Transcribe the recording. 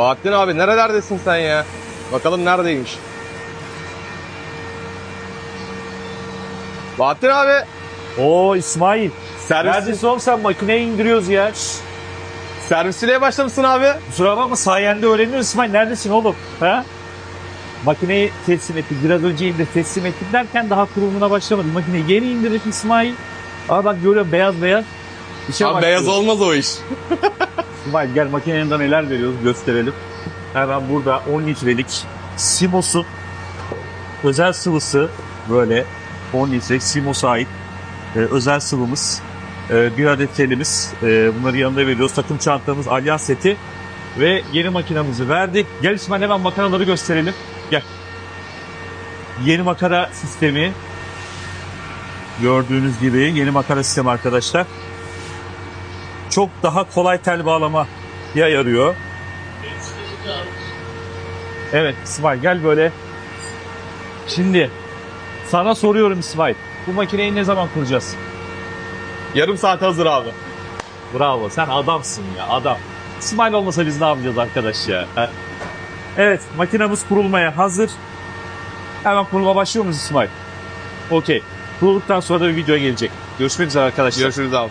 Bahattin abi nerelerdesin sen ya? Bakalım neredeymiş. Bahattin abi. Oo İsmail. Servis, Neredesin oğlum sen makineye indiriyoruz ya. Servisçiliğe başlamışsın abi. Kusura bakma sayende öğreniyoruz İsmail. Neredesin oğlum? Ha? Makineyi teslim ettik. Biraz önce indir teslim ettik derken daha kurulumuna başlamadık. Makineyi yeni indirdik İsmail. Aa bak görüyorum beyaz beyaz. İşe Abi başlıyoruz. beyaz olmaz o iş. İsmail gel makinenin yanında neler veriyoruz gösterelim. Hemen burada 10 litrelik Simos'un özel sıvısı böyle 10 litre Simos'a ait e, özel sıvımız. E, bir adet telimiz. E, bunları yanında veriyoruz. Takım çantamız, alyans seti ve yeni makinamızı verdik. Gel İsmail hemen makaraları gösterelim. Gel. Yeni makara sistemi. Gördüğünüz gibi yeni makara sistemi arkadaşlar çok daha kolay tel bağlamaya yarıyor. Evet İsmail gel böyle. Şimdi sana soruyorum İsmail. Bu makineyi ne zaman kuracağız? Yarım saat hazır abi. Bravo sen adamsın ya adam. İsmail olmasa biz ne yapacağız arkadaş ya? Evet makinamız kurulmaya hazır. Hemen kurulma başlıyor muyuz İsmail? Okey. Kurulduktan sonra da bir video gelecek. Görüşmek üzere arkadaşlar. Görüşürüz abi.